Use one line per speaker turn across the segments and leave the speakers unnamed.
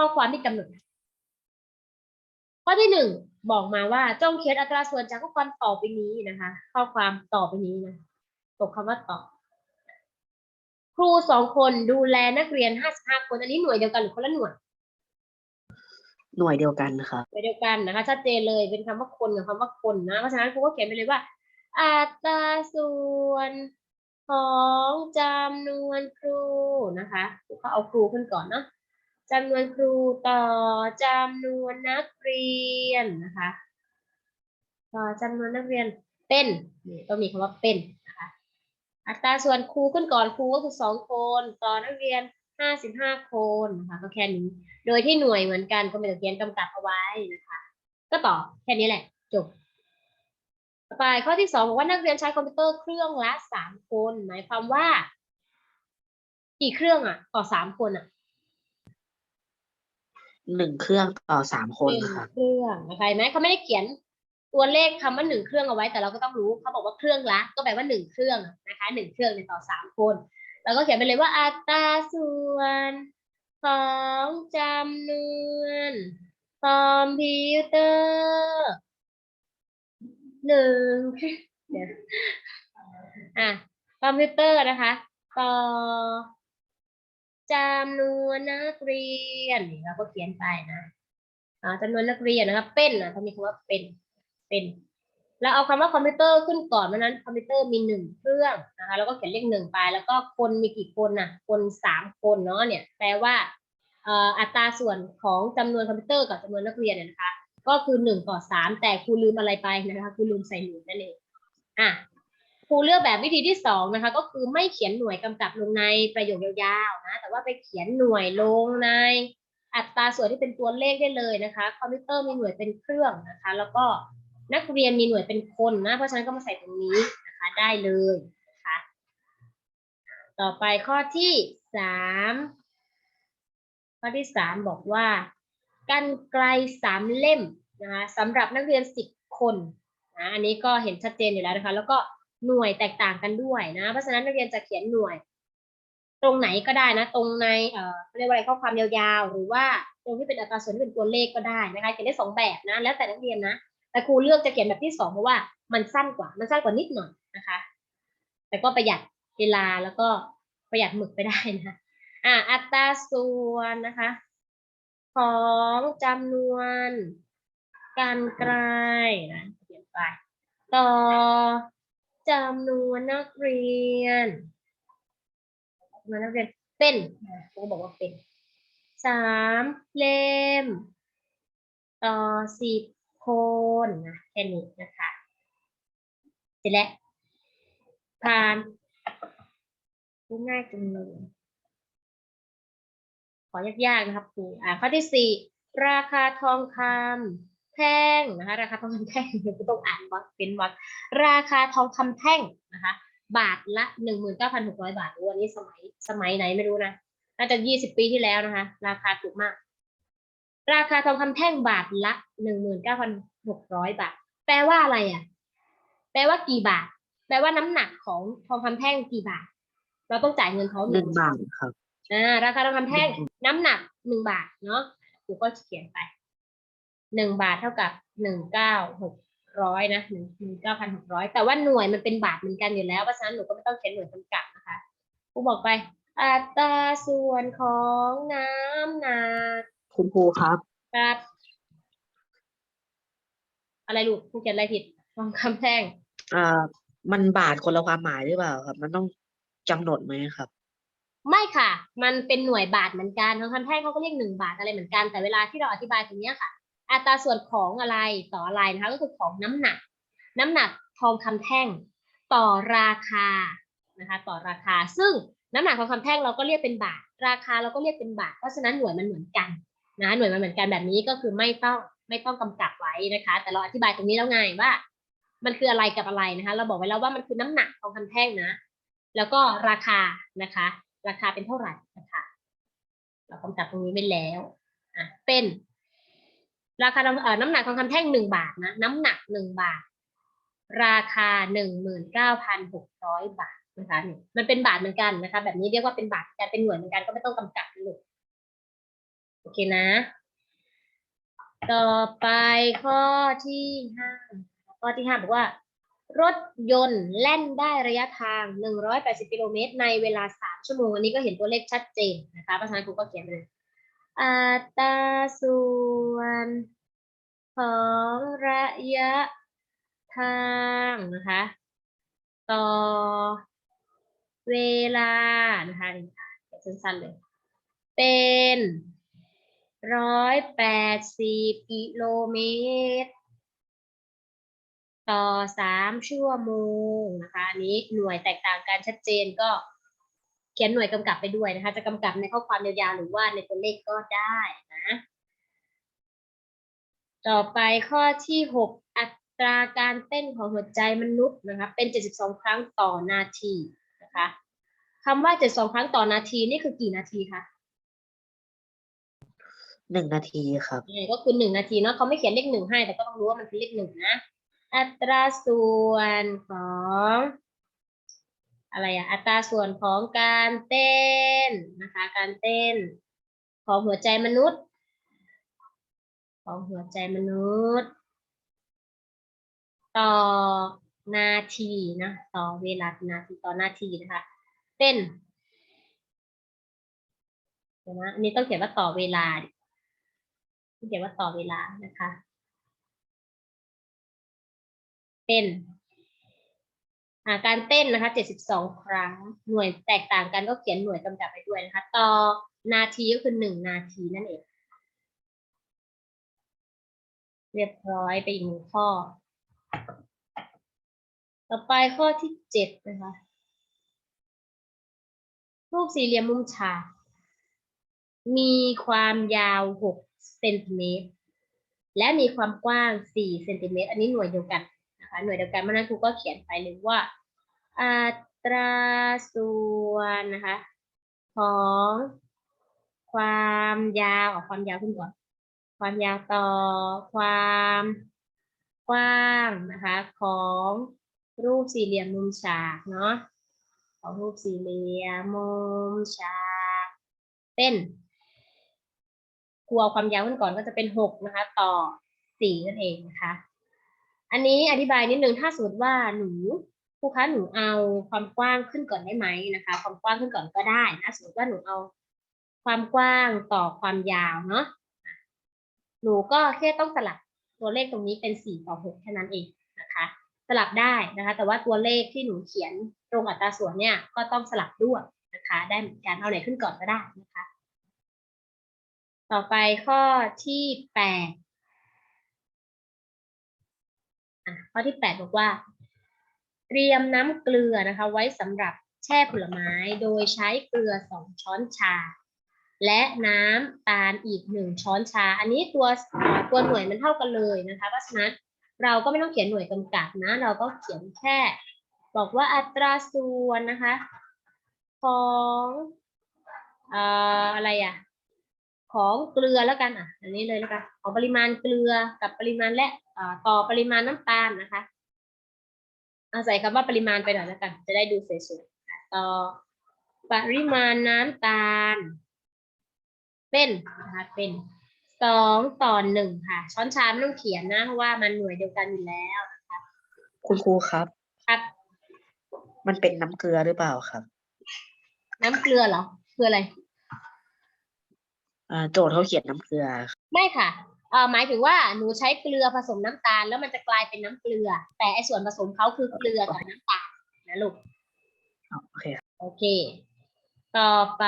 ข้อความที่กำหนด ข้อที่หนึ่งบอกมาว่าจงเขียนอัตราส่วนจากข้อความต่อไปนี้นะคะ ข้อความต่อไปนี้นะตกคำว่าต่อ ครูสองคนดูแลนักเรียนห้าสิบห้าคนอันนี้หน่วยเดียวกันหรือคนละหน่วย
หน่วยเดียวกันครับ
หน่วยเดียวกันนะคะชัดเจนเลยเป็นคำว่าคนกับคำว่าคนนะเพราะฉะนั้นครูก็เขียนไปเลยว่า อัตราส่วนของจำนวนครูนะคะครูก็เอาครูขึ้นก่อนเนาะ จำนวนครูต่อจำนวนนักเรียนนะคะต่อจำนวนนักเรียนเป็นนี่ต้องมีคำว่าเป็นนะคะอัตราส่วนครูขึ้นก่อนครูก็คือสองคนต่อนักเรียนห้าสิบห้าคนนะคะก็แค่นี้โดยที่หน่วยเหมือนกันก็ไม่ต้องเขียนกำกับเอาไว้นะคะ ก็ต่อแค่นี้แหละจบต่อไปข้อที่สองบอกว่านักเรียนใช้คอมพิวเตอร์เครื่องละสามคน หมายความว่า กี่เครื่องอะ ต่อสามคนอะ
หนึ่งเครื่องต่อสามคน
หนึ่ง
ครับ
เครื่องนะคะเห็นไหมเขาไม่ได้เขียนตัวเลขคำว่าหนึ่งเครื่องเอาไว้แต่เราก็ต้องรู้เขาบอกว่าเครื่องละ ก็แปลว่าหนึ่งเครื่องนะคะหนึ่งเครื่องในยต่อสามคนเราก็เขียนไปเลยว่าอัตราส่วนของจำนวนคอมพิวเตอร์หนึ่งเดี๋ยวอะคอมพิวเตอร์นะคะต่อ จำนวนนักเรียนเราก็เขียนไปนะจำนวนนักเรียนนะครับ เป็นนะต้องมีคำว่าเป็นเป็นแล้วเอาคำว่าคอมพิวเตอร์ขึ้นก่อนเพราะนั้นคอมพิวเตอร์มีหนึ่งเครื่องนะคะแล้วก็เขียนเลขหนึ่งไป แล้วก็คนมีกี่คนน่ะคนสามคนเนาะเนี่ยแปลว่าอ่ออัตราส่วนของจำนวนคอมพิวเตอร์กับจำนวนนักเรียนเนี่ยนะคะ ก็คือหนึ่งต่อสามแต่ครูลืมอะไรไปนะคะครูลืมใส่หนึ่งนั่นเองอะ ครูเลือกแบบวิธีที่สองนะคะก็คือไม่เขียนหน่วยกำกับลงในประโยคยาวๆนะแต่ว่าไปเขียนหน่วยลงในอัตราส่วนที่เป็นตัวเลขได้เลยนะคะ คอมพิวเตอร์มีหน่วยเป็นเครื่องนะคะ แล้วก็นักเรียนมีหน่วยเป็นคนนะ เพราะฉะนั้นก็มาใส่ตรงนี้นะคะได้เลยนะคะต่อไปข้อที่สามข้อที่สามบอกว่ากันไกลสามเล่มนะคะสำหรับนักเรียนสิบคนนะอันนี้ก็เห็นชัดเจนอยู่แล้วนะคะ แล้วก็ หน่วยแตกต่างกันด้วยนะ เพราะฉะนั้นนักเรียนจะเขียนหน่วย ตรงไหนก็ได้นะ ตรงในเอ่อเรียกว่าอะไรข้อความยาวๆ หรือว่าตรงที่เป็นอัตราส่วนที่เป็นตัวเลขก็ได้นะคะเขียนได้สองแบบนะ แล้วแต่นักเรียนนะ แต่ครูเลือกจะเขียนแบบที่สองเพราะว่ามันสั้นกว่า มันสั้นกว่านิดหน่อยนะคะ แต่ก็ประหยัดเวลาแล้วก็ประหยัดหมึกไปได้นะอ่าอัตราส่วนนะคะ ของจำนวนการไกลนะเขียนไปต่อ จำนวนนักเรียนจำนวนนักเรียนเป็นครูบอกว่าเป็นสามเล่มต่อสิบคนนะแค่นี้นะคะเสร็จแล้วผ่านดูง่ายจังเลยขอยากๆนะครับครูอ่าข้อที่สี่ราคาทองคำ แท่งนะคะราคาทองคำแท่งเดี๋ยวกูต้องอ่านว่าเป็นว่าราคาทองคำแท่งนะคะบาทละหนึ่งหมื่นเก้าพันหกร้อยบาทวันนี้สมัยสมัยไหนไม่รู้นะน่าจะยี่สิบปีที่แล้วนะคะ ราคาถูกมาก ราคาทองคำแท่งบาทละหนึ่งหมื่นเก้าพันหกร้อยบาท แปลว่าอะไรอะ แปลว่ากี่บาท แปลว่าน้ำหนักของทองคำแท่งกี่บาท เราต้องจ่ายเงินเขา
หนึ่งบาทครับ
อ่าราคาทองคำแท่งน้ำหนักหนึ่งบาทเนาะครูก็เขียนไป หนึ่งบาทเท่ากับหนึ่งเก้าหกร้อยนะหนึ่งหนึ่งเก้าพันหกร้อยแต่ว่าหน่วยมันเป็นบาทเหมือนกันอยู่แล้วเพราะฉะนั้นหนูก็ไม่ต้องเขียนหน่วยกำกับนะคะครูบอกไป อัตราส่วนของน้ำหนัก
คุณครูครับ
ครับ อะไรลูกครูเขียนอะไรผิดทองคำแท่ง
อ่ามันบาทคนละความหมายหรือเปล่าครับ มันต้องกำหนดไหมครับ
ไม่ค่ะ มันเป็นหน่วยบาทเหมือนกันทองคำแท่งเขาก็เรียกหนึ่งบาทอะไรเหมือนกันแต่เวลาที่เราอธิบายตรงเนี้ยค่ะ อัตราส่วนของอะไรต่ออะไรนะคะก็คือของน้ำหนัก น้ำหนักทองคำแท่งต่อราคานะคะต่อราคา ซึ่งน้ำหนักทองคำแท่งเราก็เรียกเป็นบาท ราคาเราก็เรียกเป็นบาท เพราะฉะนั้นหน่วยมันเหมือนกันนะหน่วยมันเหมือนกันแบบนี้ก็คือไม่ต้องไม่ต้องกำกับไว้นะคะ แต่เราอธิบายตรงนี้แล้วไงว่า มันคืออะไรกับอะไรนะคะ เราบอกไว้แล้วว่ามันคือน้ำหนักทองคำแท่งนะ แล้วก็ราคานะคะ ราคาเป็นเท่าไหร่นะคะ เรากำกับตรงนี้ไว้แล้วอะเป็น ราคาเอ่อน้ำหนักทองคำแท่งหนึ่งบาทนะน้ำหนักหนึ่งบาท ราคาหนึ่งหมื่นเก้าพันหกร้อยบาทนะคะมันเป็นบาทเหมือนกันนะคะ แบบนี้เรียกว่าเป็นบาทการเป็นหน่วยเหมือนกันก็ไม่ต้องกำกับเลยโอเคนะ ต่อไปข้อที่ห้าข้อที่ห้าบอกว่า รถยนต์แล่นได้ระยะทาง 180 กิโลเมตรในเวลา 3 ชั่วโมง อันนี้ก็เห็นตัวเลขชัดเจนนะคะเพราะฉะนั้นครูก็เขียนไปเลย อัตราส่วนของระยะทางนะคะต่อเวลานะคะสั้นๆเลย เป็นร้อยแปดสิบกิโลเมตร ต่อสามชั่วโมงนะคะนี้หน่วยแตกต่างกันชัดเจนก็ ขียนหน่วยกำกับไปด้วยนะคะ จะกำกับในข้อความยาวๆหรือว่าในตัวเลขก็ได้นะ ต่อไปข้อที่หกอัตราการเต้นของหัวใจมนุษย์นะคะเป็น 72 ครั้งต่อนาทีนะคะคำว่า 72 ครั้งต่อนาทีนี่คือกี่นาทีคะ
หนึ่งนาทีครับ
ยังไงก็คือหนึ่งนาทีเนาะเขาไม่เขียนเลขหนึ่งให้ แต่ก็ต้องรู้ว่ามันคือเลขหนึ่งนะ อัตราส่วนของ อะไรอะอัตราส่วนของการเต้นนะคะ การเต้น ของหัวใจมนุษย์ ของหัวใจมนุษย์ ต่อนาทีนะต่อเวลานาทีต่อนาทีนะคะเป็นเดี๋ยวนะอันนี้ต้องเขียนว่าต่อเวลาเขียนว่าต่อเวลานะคะ เป็น การเต้นนะคะ 72 ครั้ง หน่วยแตกต่างกันก็เขียนหน่วยกำกับไปด้วยนะคะ ต่อนาทีก็คือหนึ่งนาทีนั่นเอง เรียบร้อยไปอีกหนึ่งข้อ ต่อไปข้อที่เจ็ดนะคะ รูปสี่เหลี่ยมมุมฉาก มีความยาว 6 เซนติเมตร และมีความกว้าง 4 เซนติเมตร อันนี้หน่วยเดียวกัน นะคะ หน่วยเดียวกันเมื่อนั้นครูก็เขียนไปเลยว่า อัตราส่วนนะคะ ของความยาวเอาความยาวขึ้นก่อนความยาวต่อความกว้างนะคะ ของรูปสี่เหลี่ยมมุมฉากเนาะของรูปสี่เหลี่ยมมุมฉากเป็นครูเอาความยาวขึ้นก่อนก็จะเป็นหกนะคะ ต่อสี่นั่นเองนะคะ อันนี้อธิบายนิดนึงถ้าสมมติว่าหนูครูคะหนูเอาความกว้างขึ้นก่อนได้ไหมนะคะ ความกว้างขึ้นก่อนก็ได้นะสมมติว่าหนูเอาความกว้างต่อความยาวเนาะหนูก็แค่ต้องสลับตัวเลขตรงนี้เป็นสี่ต่อหกแค่นั้นเองนะคะ สลับได้นะคะ แต่ว่าตัวเลขที่หนูเขียนตรงอัตราส่วนเนี่ยก็ต้องสลับด้วยนะคะ ได้เหมือนกันเอาไหนขึ้นก่อนก็ได้นะคะ ต่อไปข้อที่แปด ข้อที่แปดบอกว่า เตรียมน้ำเกลือนะคะ ไว้สำหรับแช่ผลไม้โดยใช้เกลือสองช้อนชา และน้ำตาลอีกหนึ่งช้อนชา อันนี้ตัวตัวหน่วยมันเท่ากันเลยนะคะเพราะฉะนั้นเราก็ไม่ต้องเขียนหน่วยกำกับนะ เราก็เขียนแค่ บอกว่าอัตราส่วนนะคะ ของอออะไรอะ ของเกลือแล้วกันอะ อันนี้เลยแล้วกันของปริมาณเกลือกับปริมาณและอ่าต่อปริมาณน้ำตาลนะคะเอาใส่คำว่าปริมาณไปหน่อยแล้วกัน จะได้ดูสวยๆอะต่อปริมาณน้ำตาล เป็นนะคะเป็นสองต่อหนึ่งค่ะ ช้อนชาไม่ต้องเขียนนะเพราะว่ามันหน่วยเดียวกันอยู่แล้ว
คุณครูครับ
ครับ
มันเป็นน้ำเกลือหรือเปล่าครับ
น้ำเกลือเหรอคืออะไร
อ่า โจทย์เขาเขียนน้ำเกลือ
ไม่ค่ะเอ่อหมายถึงว่าหนูใช้เกลือผสมน้ำตาล แล้วมันจะกลายเป็นน้ำเกลือ แต่ไอส่วนผสมเขาคือเกลือกับน้ำตาลนะลูก
อ๋อโอเคครับ
โอเค ต่อไป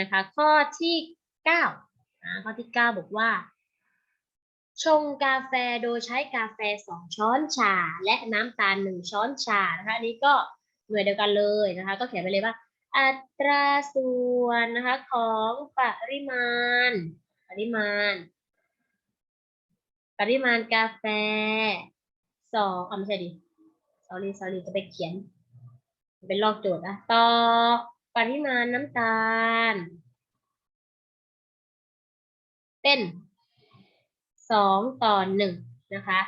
นะคะ ข้อที่เก้าอ่าข้อที่เก้าบอกว่า ชงกาแฟโดยใช้กาแฟสองช้อนชา และน้ำตาลหนึ่งช้อนชานะคะอันนี้ก็หน่วยเดียวกันเลยนะคะ ก็เขียนไปเลยว่า อัตราส่วนนะคะของปริมาณ ปริมาณ ปริมาณกาแฟสองอะไม่ใช่ดิ sorry sorry จะไปเขียน เป็นลอกโจทย์นะต่อปริมาณน้ำตาล เป็นสองต่อหนึ่งนะคะ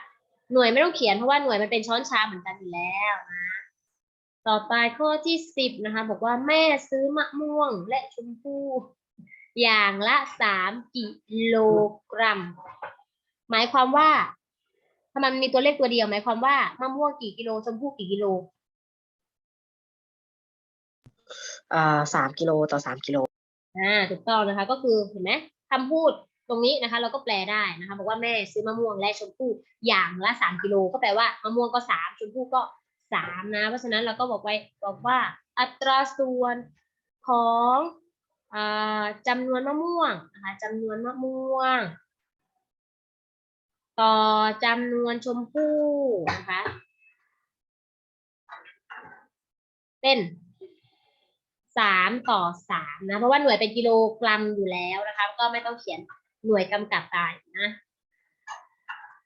หน่วยไม่ต้องเขียนเพราะว่าหน่วยมันเป็นช้อนชาเหมือนกันอยู่แล้วนะ ต่อไปข้อที่สิบนะคะ บอกว่าแม่ซื้อมะม่วงและชมพู่อย่างละสามกิโลกรัม หมายความว่าทำไมมันมีตัวเลขตัวเดียว หมายความว่ามะม่วงกี่กิโลชมพู่กี่กิโล
อ่าสามกิโลต่อสามกิโล
อ่าถูกต้องนะคะ ก็คือเห็นไหมคำพูดตรงนี้นะคะ เราก็แปลได้นะคะ บอกว่าแม่ซื้อมะม่วงและชมพู่อย่างละสามกิโลก็แปลว่ามะม่วงก็สามชมพู่ก็ สามนะ เพราะฉะนั้นเราก็บอกไว้บอกว่าอัตราส่วนของอ่าจำนวนมะม่วงนะคะจำนวนมะม่วง ต่อจำนวนชมพู่นะคะเป็นสามต่อสามนะ เพราะว่าหน่วยเป็นกิโลกรัมอยู่แล้วนะคะ ก็ไม่ต้องเขียนหน่วยกำกับตายนะ